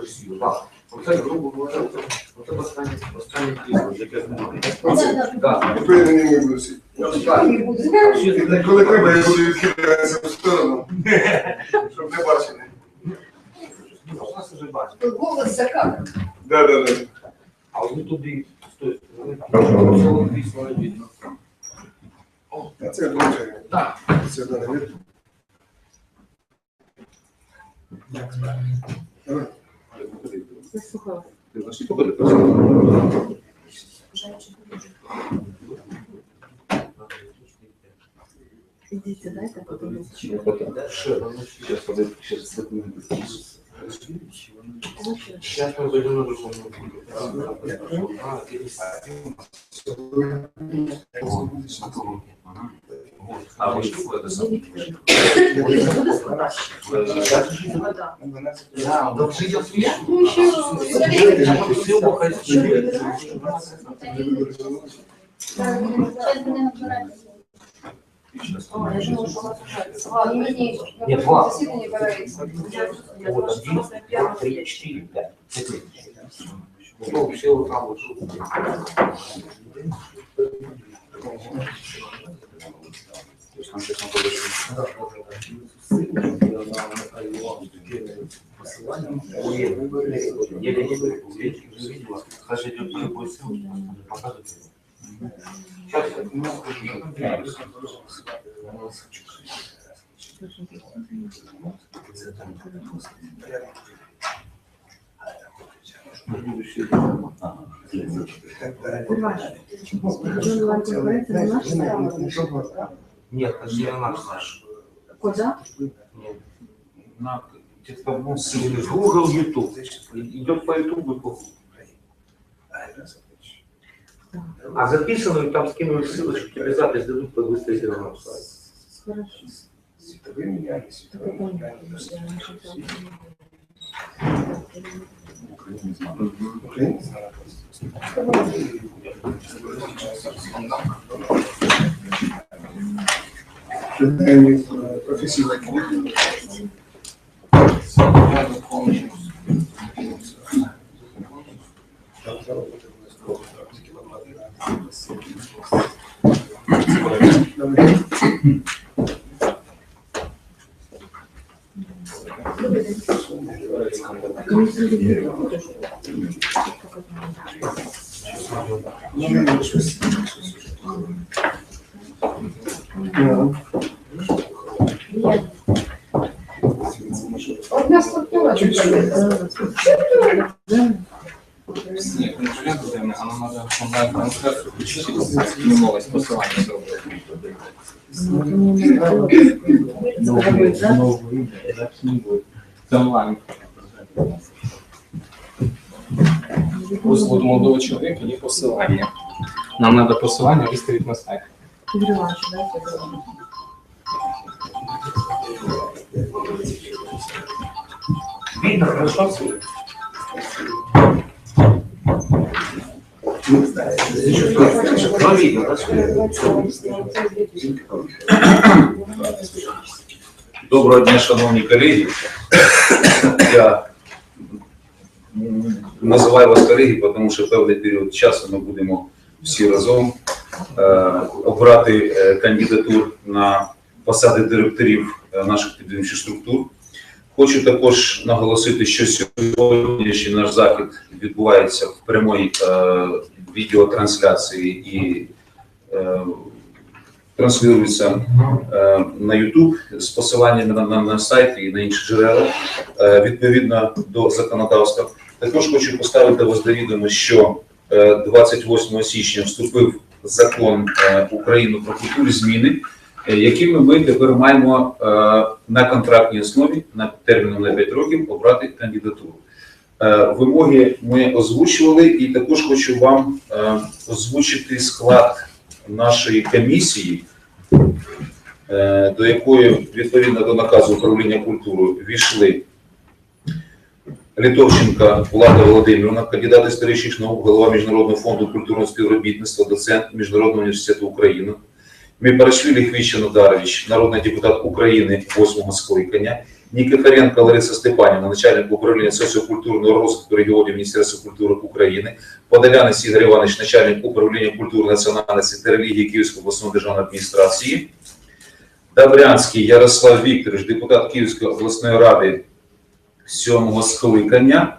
Росію. Так. Оце, грубо говоря, оце, оце останнє, останнє дійсно, яке. І прийняні ми будемо всі. Так. І Коли треба, я буду відхилятися в сторону, щоб не бачили. У нас вже. Голос закат. Да, да, да. А в Ютубі стоїть. Пісня не видно. Це дуже. Так. Це да, не Давай. Ідіть, дайте подивитися. Сейчас, мы зайдем на другую. А, А вы что это самое? Да, да. ты идёт смех? Ну, ще Все ухо Нет, два. Вот один, два, три, четыре, пять. Четыре. Ну, все вот там вот. Я не видела. Саша идет на любой ссылке, показывает. Сейчас Нет, это не наш Саша. Куди? Нет. На текстовом ссылке. Google, YouTube. Идет по YouTube и по А записанную там скинули ссылочку, тебе запись дадут, под выставить на наш сайт. Хорошо. Світовий міняє, світовий міняє. Україна знає. Питання е, Одна структура. Ні, конкурент буде, а нам треба онлайн трансляцію включити і посилання зробити. Це онлайн. Послуг молодого чоловіка є посилання. Нам треба посилання виставити на сайт. Видно, хорошо? Да? Доброго дня, шановні колеги. Я називаю вас колеги, тому що певний період часу ми будемо всі разом е, обрати е, кандидатур на посади директорів е, наших підвищих структур. Хочу також наголосити, що сьогоднішній наш захід відбувається в прямій е, відеотрансляції і е, транслюється е, на YouTube з посиланнями на, на, на сайт і на інші джерела е, відповідно до законодавства. Також хочу поставити вас до відома, що е, 28 січня вступив закон е, України про культурі зміни, е, якими ми тепер маємо е, на контрактній основі на терміном на 5 років обрати кандидатуру. Е, Вимоги ми озвучували, і також хочу вам е, озвучити склад нашої комісії, е, до якої відповідно до наказу управління культурою війшли Літовченка Влада Володимирівна, кандидат історичних наук, голова Міжнародного фонду культурного співробітництва, доцент Міжнародного університету України, Міпарашвілі Хвіща Надарович, народний депутат України восьмого скликання, Нікифоренко Лариса Степанівна, начальник управління соціокультурного розвитку регіонів Міністерства культури України, Подолянець Ігор Іванович, начальник управління культури, національності та релігії Київської обласної державної адміністрації, Добрянський Ярослав Вікторович, депутат Київської обласної ради сьомого скликання.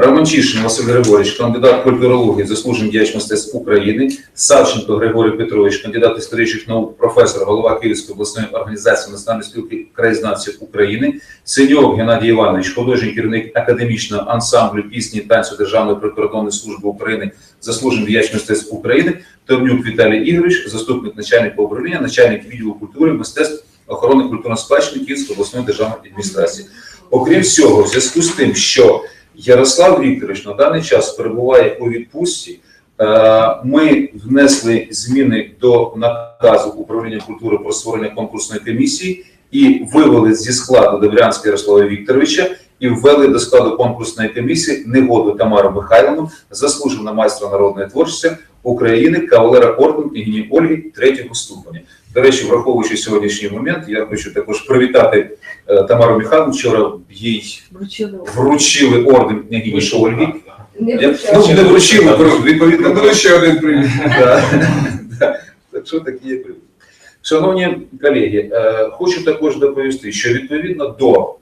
Романчишин Василь Григорович, кандидат культурології, заслужений діяч мистецтв України, Савченко Григорій Петрович, кандидат історичних наук, професор, голова Київської обласної організації Національної спілки краєзнавців України, Синьов Геннадій Іванович, художній керівник академічного ансамблю пісні танцю Державної прикордонної служби України, заслужений діяч мистецтв України, Томнюк Віталій Ігорович, заступник начальника управління, начальник відділу культури, мистецтв, охорони культурної спадщини Київської обласної державної адміністрації. Окрім всього, в зв'язку з тим, що Ярослав Вікторович на даний час перебуває у відпустці. Е, Ми внесли зміни до наказу управління культури про створення конкурсної комісії і вивели зі складу Добрянського Ярослава Вікторовича і ввели до складу конкурсної комісії негоду Тамару Михайловну, заслужена майстра народної творчості України, кавалера орден княгині Ольги третього ступеня. До речі, враховуючи сьогоднішній момент, я хочу також привітати е, Тамару Михайловну. Вчора їй Вручили. вручили орден княгині Ольги. Не Я, ну, не вручили, відповідно, Ну, ще один привіт. Так що такі є привід. Шановні колеги, е, хочу також доповісти, що відповідно до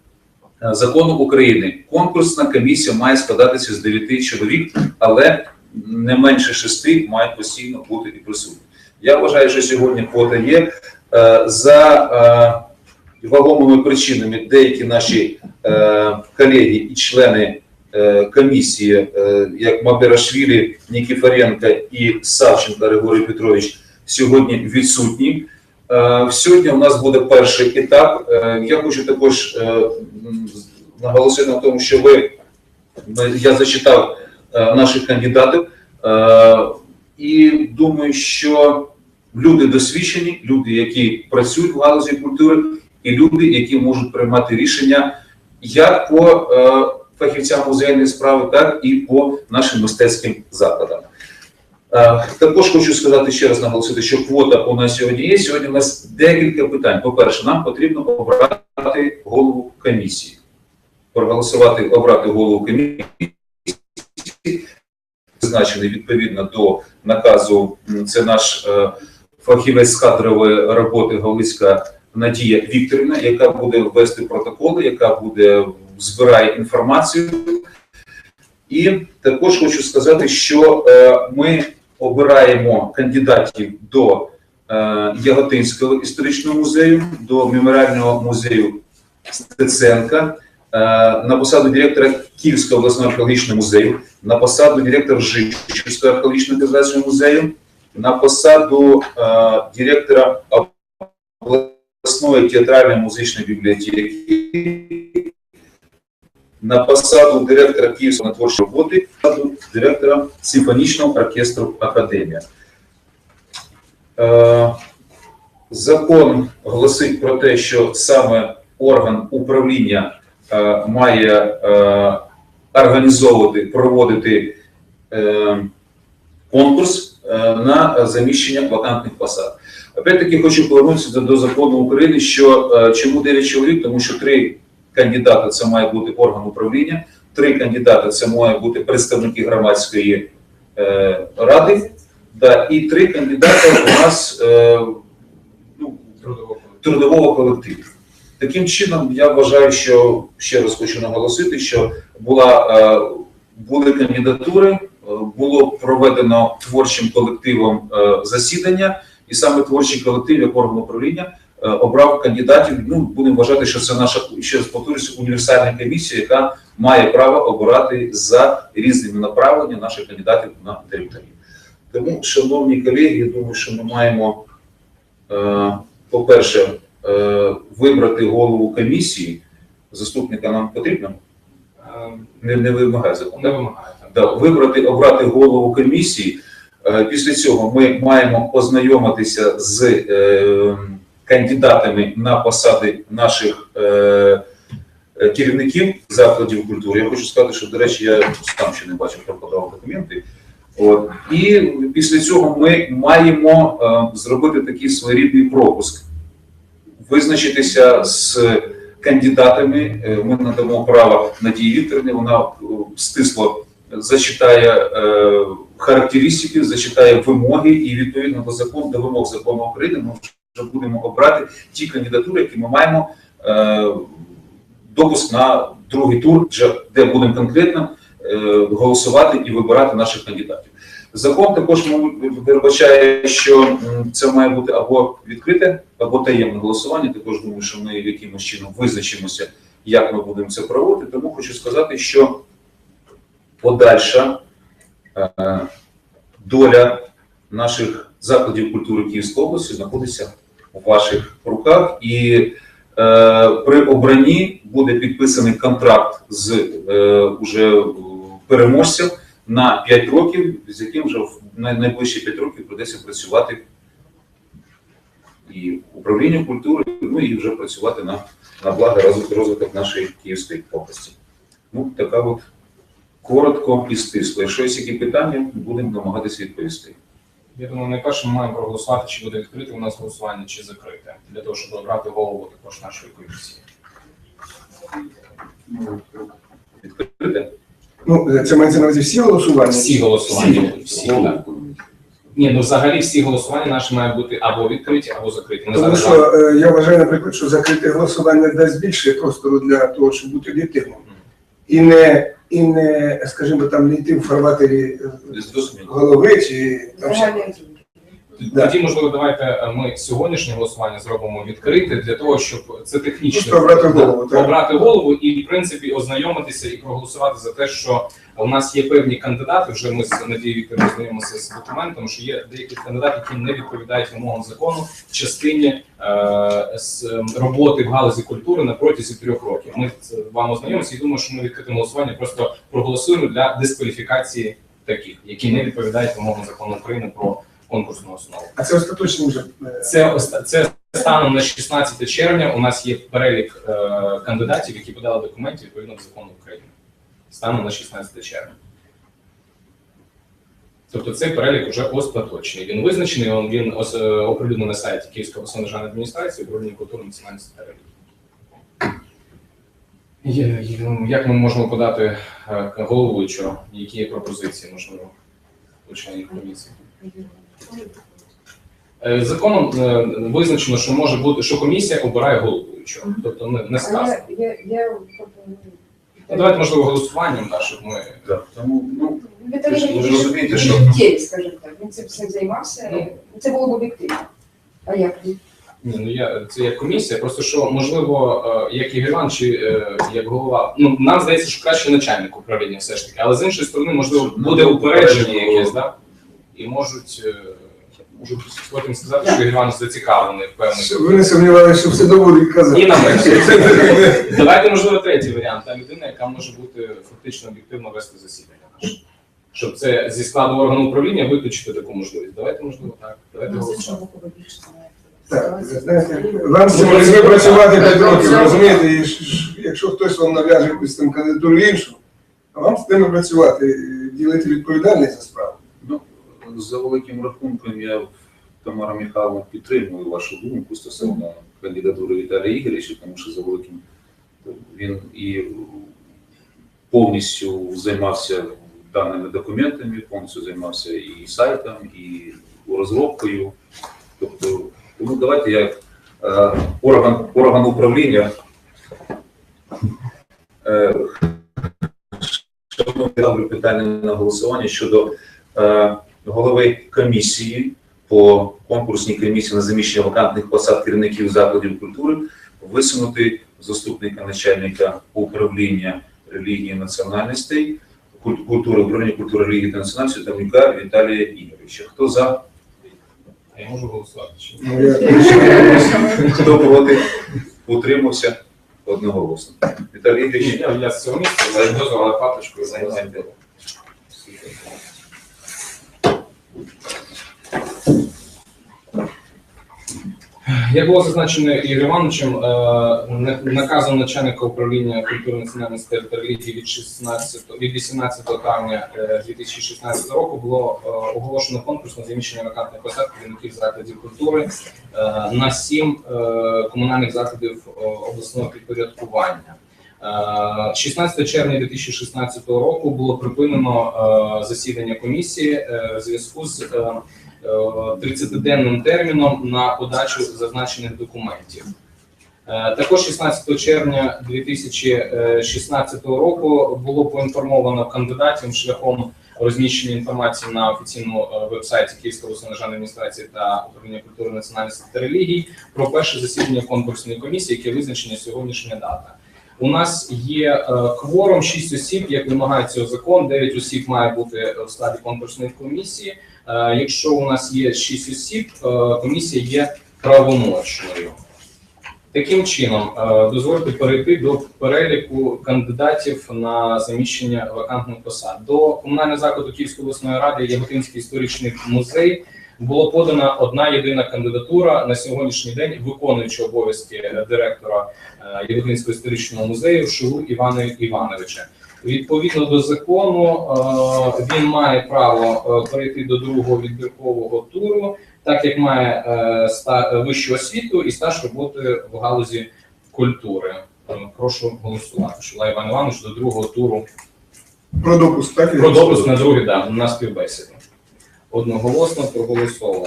закону України конкурсна комісія має складатися з 9 чоловік, але не менше 6 мають постійно бути і присутні. Я вважаю, що сьогодні квота є. Е, За е, вагомими причинами деякі наші е, колеги і члени е, комісії, е, як Маберашвілі, Нікіфоренко і Савченко Григорій Петрович, сьогодні відсутні. Е, Сьогодні у нас буде перший етап. Е, Я хочу також е, наголосити на тому, що ви я зачитав наших кандидатів, і думаю, що люди досвідчені, люди, які працюють в галузі культури, і люди, які можуть приймати рішення як по фахівцям музейної справи, так і по нашим мистецьким закладам. Е, Також хочу сказати ще раз наголосити, що квота у нас сьогодні є. Сьогодні у нас декілька питань. По-перше, нам потрібно обрати голову комісії. Проголосувати, обрати голову комісії, призначений відповідно до наказу. Це наш е, фахівець з кадрової роботи Галицька Надія Вікторівна, яка буде вести протоколи, яка буде збирає інформацію. І також хочу сказати, що е, ми обираємо кандидатів до е, Яготинського історичного музею, до меморіального музею Стеценка, е, на посаду директора Київського обласного археологічного музею, на посаду директора Жичівського археологічного казацького музею, на посаду е, директора обласної театральної музичної бібліотеки, на посаду директора Київської творчої роботи, посаду директора симфонічного оркестру Академія. Е, Закон гласить про те, що саме орган управління е, має е, організовувати, проводити е, конкурс на заміщення вакантних посад. Опять-таки хочу повернутися до, закону України, що чому 9 чоловік, тому що три кандидати це має бути орган управління, три кандидати це має бути представники громадської е, ради, да, і три кандидати у нас е, ну, трудового колективу. Таким чином, я вважаю, що ще раз хочу наголосити, що була, е, були кандидатури, е, було проведено творчим колективом е, засідання, і саме творчий колектив, як орган управління, обрав кандидатів. Ну, будемо вважати, що це наша ще раз повторюся, універсальна комісія, яка має право обирати за різними направленнями наших кандидатів на території. Тому, шановні колеги, я думаю, що ми маємо, е, по-перше, е, вибрати голову комісії. Заступника нам потрібно? Ем, Не, не вимагає закон. Не вимагає. Да, вибрати, обрати голову комісії. Е, Після цього ми маємо ознайомитися з е, кандидатами на посади наших е, е, керівників закладів культури. Я хочу сказати, що, до речі, я сам ще не бачив, хто документи. От. І після цього ми маємо е, зробити такий своєрідний пропуск. визначитися з кандидатами. Е, Ми надамо право Надії Вікторівні, вона е, стисло зачитає е, характеристики, зачитає вимоги, і відповідно до закону, до вимог закону України, вже будемо обрати ті кандидатури, які ми маємо е, допуск на другий тур, вже де будемо конкретно е, голосувати і вибирати наших кандидатів. Закон також передбачає, що це має бути або відкрите, або таємне голосування. Також думаю, що ми якимось чином визначимося, як ми будемо це проводити. Тому хочу сказати, що подальша е, доля наших закладів культури Київської області знаходиться у ваших руках, і е, при обранні буде підписаний контракт з е, уже переможцем на 5 років, з яким вже в найближчі 5 років придеться працювати і управлінню культури, ну і вже працювати на, на благо розвиток нашої Київської області. Ну, така от коротко і стисло. Якщо є які питання, будемо намагатися відповісти. Я думаю, найперше ми маємо проголосувати, чи буде відкрите у нас голосування, чи закрите, для того, щоб обрати голову також нашої комісії. Відкрите? Ну, це мається на увазі всі голосування? Всі голосування, всі, так. Ні, ну взагалі всі голосування наші мають бути або відкриті, або закриті. Ми Тому зараз що е, я вважаю, наприклад, що закрите голосування дасть більше простору для того, щоб бути об'єктивним. І не, і не, скажімо, там не йти в фарватері е, голови чи там ще. Загальний Тоді, можливо, давайте е, ми сьогоднішнє голосування зробимо відкрите для того, щоб це технічно обрати голову, так. обрати голову і, в принципі, ознайомитися і проголосувати за те, що у нас є певні кандидати. Вже ми з Надією Вікторівною знайомимося з документом, що є деякі кандидати, які не відповідають вимогам закону в частині е, з ем, роботи в галузі культури на протязі трьох років. Ми з вами ознайомимося і думаю, що ми відкритим голосування просто проголосуємо для дискваліфікації таких, які не відповідають вимогам закону України про конкурсну основу. А це остаточно вже. е, Це оста- це станом на 16 червня. У нас є перелік е, кандидатів, які подали документи відповідно до закону України. Станом на 16 червня. Тобто цей перелік вже остаточний. Він визначений, він, він е, оприлюднений на сайті Київської обласної державної адміністрації, управління культури національної є- ну, Як ми можемо подати е, головуючого? Які є пропозиції, можливо, у членів комісії? Е, Законом е, визначено, що може бути, що комісія обирає головуючого. Тобто не, не сказано. Я, я. Ну, давайте, можливо, голосуванням, так, щоб ми. Так, тому ну, Віталій Ви ж- ви ж розумієте, що- діє, скажімо так, він цим всім займався, Ну. це було б об'єктивно. А як? Ні, ну я це як комісія, просто що можливо, е, як Ігор Іван чи е, як голова. Ну нам здається, що краще начальник управління все ж таки, але з іншої сторони, можливо, Ну, буде упередження упередження. якесь, да? І можуть, е, можуть потім сказати, що Ігор зацікавлений в певних. Ви не сумнівалися, що все добре казати. І нам давайте, можливо, третій варіант. Та людина, яка може бути фактично об'єктивно вести засідання наше. Щоб це зі складу органу управління виключити таку можливість. Давайте, можливо, так. Давайте голосуємо. Так, знаєте, вам з ви працювати 5 років, розумієте, і якщо хтось вам нав'яже якусь там кандидатуру іншу, а вам з тими працювати, ділити відповідальність за справу. За великим рахунком, я Тамара Михайловна підтримую вашу думку стосовно кандидатури Віталія Ігоревича, тому що за великим він і повністю займався даними документами, повністю займався і сайтом, і розробкою. Тобто, тому давайте як е, орган, орган управління. Е, Шановні, питання на голосування щодо е, голови комісії по конкурсній комісії на заміщення вакантних посад керівників закладів культури висунути заступника начальника управління релігії національностей, культури, управління культури, релігії та національності Тамюка Віталія Ігоровича. Хто за? Я можу голосувати. Ну, Хто проти? Утримався одноголосно. Віталій Ігорович, Я, я з цього місця зайду за папочкою. Як було зазначено Ігор Івановичем, е, наказом начальника управління культури національності та релігії від 16, від 18 травня е, 2016 року було е, оголошено конкурс на заміщення вакантних посад керівників закладів культури е, на сім е, комунальних закладів е, обласного підпорядкування. Е, 16 червня 2016 року було припинено е, засідання комісії е, в зв'язку з е, е, 30-денним терміном на подачу зазначених документів. Е, Також 16 червня 2016 року було поінформовано кандидатів шляхом розміщення інформації на офіційному е, вебсайті Київської державної адміністрації та управління культури національності та релігій про перше засідання конкурсної комісії, яке визначено сьогоднішня дата. У нас є е, кворум 6 осіб, як вимагає цього закон. 9 осіб має бути в складі конкурсної комісії. Е, Якщо у нас є 6 осіб, е, комісія є правомочною. Таким чином, дозвольте перейти до переліку кандидатів на заміщення вакантних посад. До комунального закладу Київської обласної ради Яготинський історичний музей було подана одна єдина кандидатура на сьогоднішній день виконуючого обов'язки директора е, історичного музею Шилу Івана Івановича. Відповідно до закону, е, він має право е, перейти до другого відбіркового туру, так як має вищу освіту і стаж роботи в галузі культури. Прошу голосувати. Шула Іван Іванович до другого туру Про допуск, так? про допуск на другий да, на співбесіду. Одноголосно проголосовано.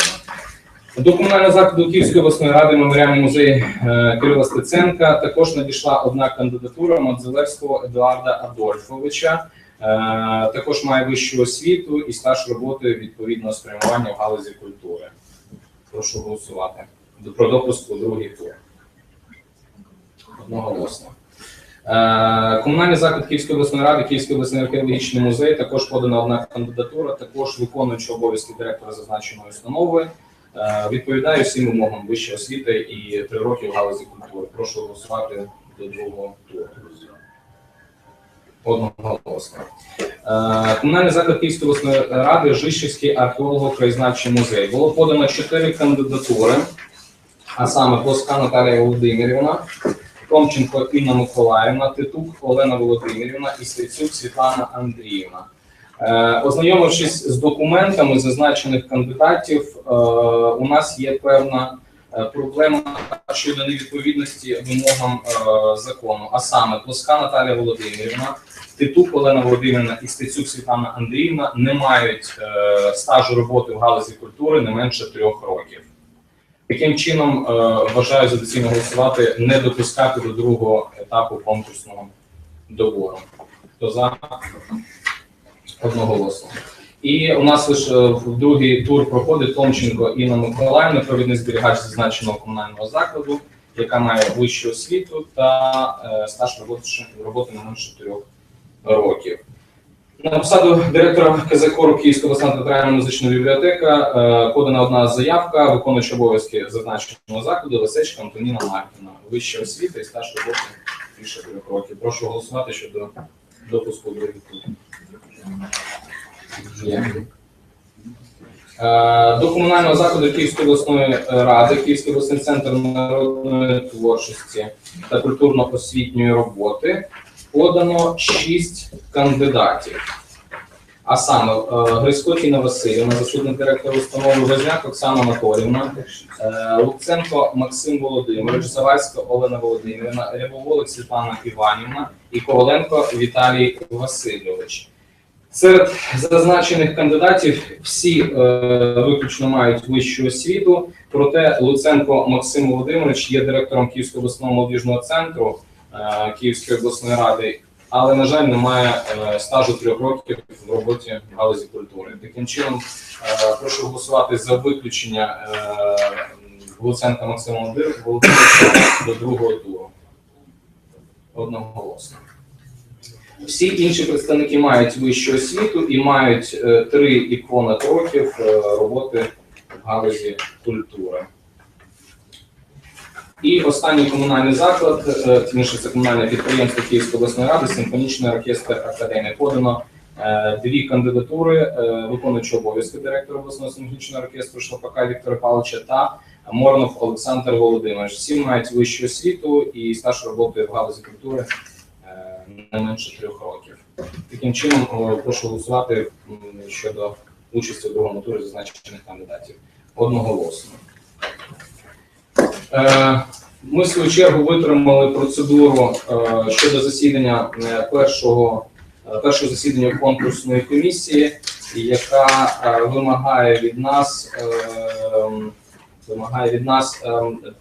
До комунального закладу Київської обласної ради меморіальний музей е, Кирила Стеценка також надійшла одна кандидатура Мадзелевського Едуарда Адольфовича. Е, також має вищу освіту і стаж роботи відповідного спрямування в галузі культури. Прошу голосувати. Про допуск у другий тур. Одноголосно. Е, Комунальний заклад Київської обласної ради, Київський обласний археологічний музей також подана одна кандидатура, також виконуючи обов'язки директора зазначеної установи. Е, Відповідає всім вимогам вищої освіти і три роки в галузі культури. Прошу голосувати до другого туру. Одноголосно. Е, Комунальний заклад Київської обласної ради, Жишівський археолого-краєзнавчий музей. Було подано чотири кандидатури, а саме Плоска Наталія Володимирівна, Томченко Інна Миколаївна, Титук Олена Володимирівна і Стецюк Світлана Андріївна. Е, Ознайомившись з документами зазначених кандидатів, е, у нас є певна е, проблема щодо невідповідності вимогам закону. А саме Плоска Наталія Володимирівна, Титук Олена Володимирівна і Стецюк Світлана Андріївна не мають стажу роботи в галузі культури не менше трьох років. Таким чином, е, вважаю за доцільно голосувати, не допускати до другого етапу конкурсного добору. Хто за? Одноголосно. І у нас лише в другий тур проходить Томченко Інна Миколаївна, провідний зберігач зазначеного комунального закладу, яка має вищу освіту та е, стаж роботи, роботи не менше 4 років. На посаду директора КЗКОРу Київська обласна театральна музична бібліотека е, подана одна заявка, виконуючи обов'язки зазначеного закладу Лисечка Антоніна Маркіна. Вища освіта і стаж роботи більше трьох років. Прошу голосувати щодо допуску до відповіді. Е, До комунального закладу Київської обласної ради, Київський обласний центр народної творчості та культурно-освітньої роботи подано шість кандидатів. А саме е, Грицько Тіна Васильівна, заступник директора установи Возняк Оксана Анатолівна, е, Луценко Максим Володимирович, Завальська Олена Володимирівна, Рябоволик Світлана Іванівна і Коваленко Віталій Васильович. Серед зазначених кандидатів всі е, виключно мають вищу освіту, проте Луценко Максим Володимирович є директором Київського обласного молодіжного центру Київської обласної ради, але, на жаль, немає е, стажу трьох років в роботі в галузі культури. Таким чином, е, прошу голосувати за виключення е, Максима Володимировича до другого туру. Одноголосно. Всі інші представники мають вищу освіту і мають е, три і понад років е, роботи в галузі культури. І останній комунальний заклад, е, це комунальне підприємство Київської обласної ради, симфонічний оркестр Академії. Подано е, дві кандидатури, е, виконуючи обов'язки директора обласного симфонічного оркестру Шлапака Віктора Павловича та Морнов Олександр Володимирович. Всі мають вищу освіту і стаж роботи в галузі культури не менше трьох років. Таким чином, прошу голосувати щодо участі у другому турі зазначених кандидатів одноголосно. Е, Ми свою чергу витримали процедуру е, щодо засідання е, першого, першого засідання конкурсної комісії, яка вимагає від нас вимагає від нас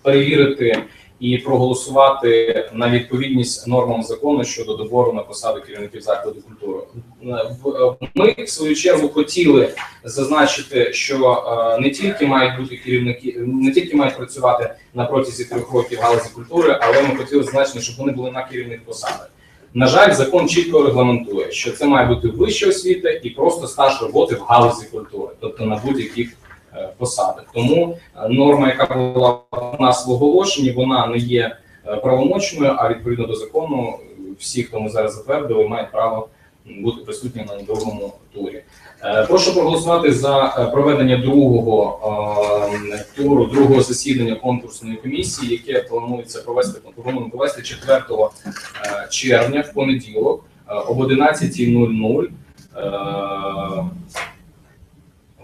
перевірити і проголосувати на відповідність нормам закону щодо добору на посаду керівників закладу культури. Ми в свою чергу хотіли зазначити, що е, не тільки мають бути керівники, не тільки мають працювати на протязі трьох років галузі культури, але ми хотіли зазначити, щоб вони були на керівних посадах. На жаль, закон чітко регламентує, що це має бути вища освіта і просто стаж роботи в галузі культури, тобто на будь-яких е, посадах. Тому е, норма, яка була у нас в оголошенні, вона не є е, правомочною, а відповідно до закону, всі, хто ми зараз затвердили, мають право бути присутні на другому турі. Прошу проголосувати за проведення другого туру, другого засідання конкурсної комісії, яке планується провести плануємо провести 4 е, червня в понеділок об 11.00. е,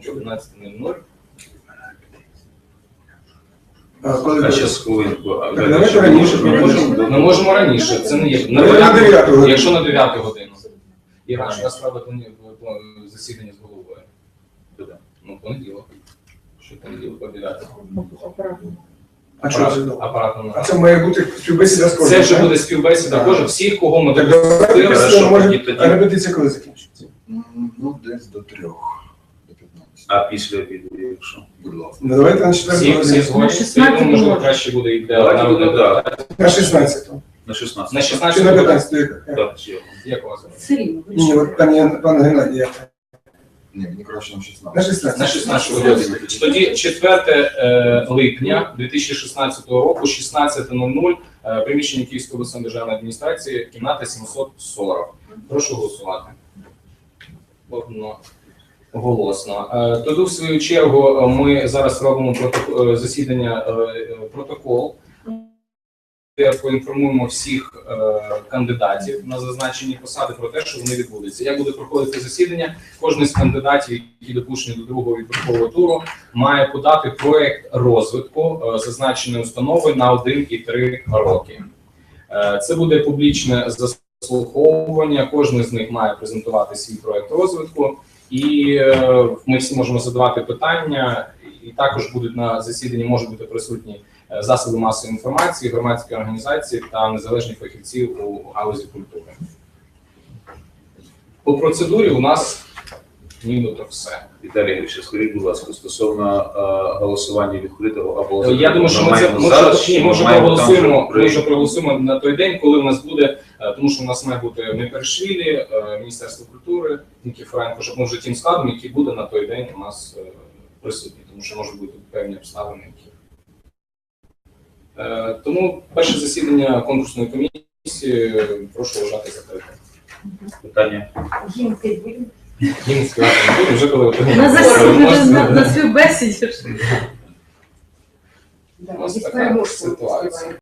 Об 11.00. А коли А зараз хвилинку. а Так, давайте раніше Ми можемо, ми можемо раніше. Це не є на Ну, на 9 9 годину. якщо на 9 годину. І раніше нас правда засідання з головою. Куди? Ну, понеділок. Що понеділок по 9. А що це? Апаратно. А це має бути співбесіда з кожним. Це вже так? буде співбесіда Так. кожен всіх, кого ми Так допустили. давайте Хорошо, може- тоді- тоді. А репетиція коли закінчиться? Ну, десь до трьох, до 15. А після обіду, якщо. Будь ласка. Ну давайте на Всі, четверту всі годину. згодні. 16 думаю, можливо, краще буде і для Давайте да. На 16. На 16. На Чи 16 на буде. 15 яка? Так, все. Як у вас? Все рівно. Ні, от пані пан Геннадій, як? Ні, мені краще на 16. На 16. На 16 годину. Тоді 4 е, липня 2016 року, 16.00, е, приміщення Київської обласної державної адміністрації, кімната 740. Прошу голосувати. Одно. Голосно. Е, Тоді, в свою чергу, ми зараз робимо проток- е, засідання, е, протокол, де поінформуємо всіх кандидатів на зазначені посади про те, що вони відбудуться. Як буде проходити засідання? Кожен з кандидатів, які допущені до другого відбіркового туру, має подати проект розвитку зазначеної установи на 1 і 3 роки. Це буде публічне заслуховування. Кожен з них має презентувати свій проект розвитку, і е, ми всі можемо задавати питання. І також будуть на засіданні можуть бути присутні е, засоби масової інформації, громадські організації та незалежні фахівці у галузі культури. По процедурі у нас нібито все. Віталій Григорович, скажіть, будь ласка, стосовно е, голосування відкритого або Я думаю, що ми це ми зараз, ми. Ми проголосуємо на той день, коли в нас буде, тому що у нас має бути Міпершвілі, е, Міністерство культури, Нікіфоренко, щоб ми вже тим складом, який буде на той день у нас е, присутній, тому що можуть бути певні обставини, які. Е, Тому перше засідання конкурсної комісії е, прошу вважати закритим. питання. Їм сказати не буду, вже коли ви На засідання Можете- на, на співбесіді. У нас така ситуація.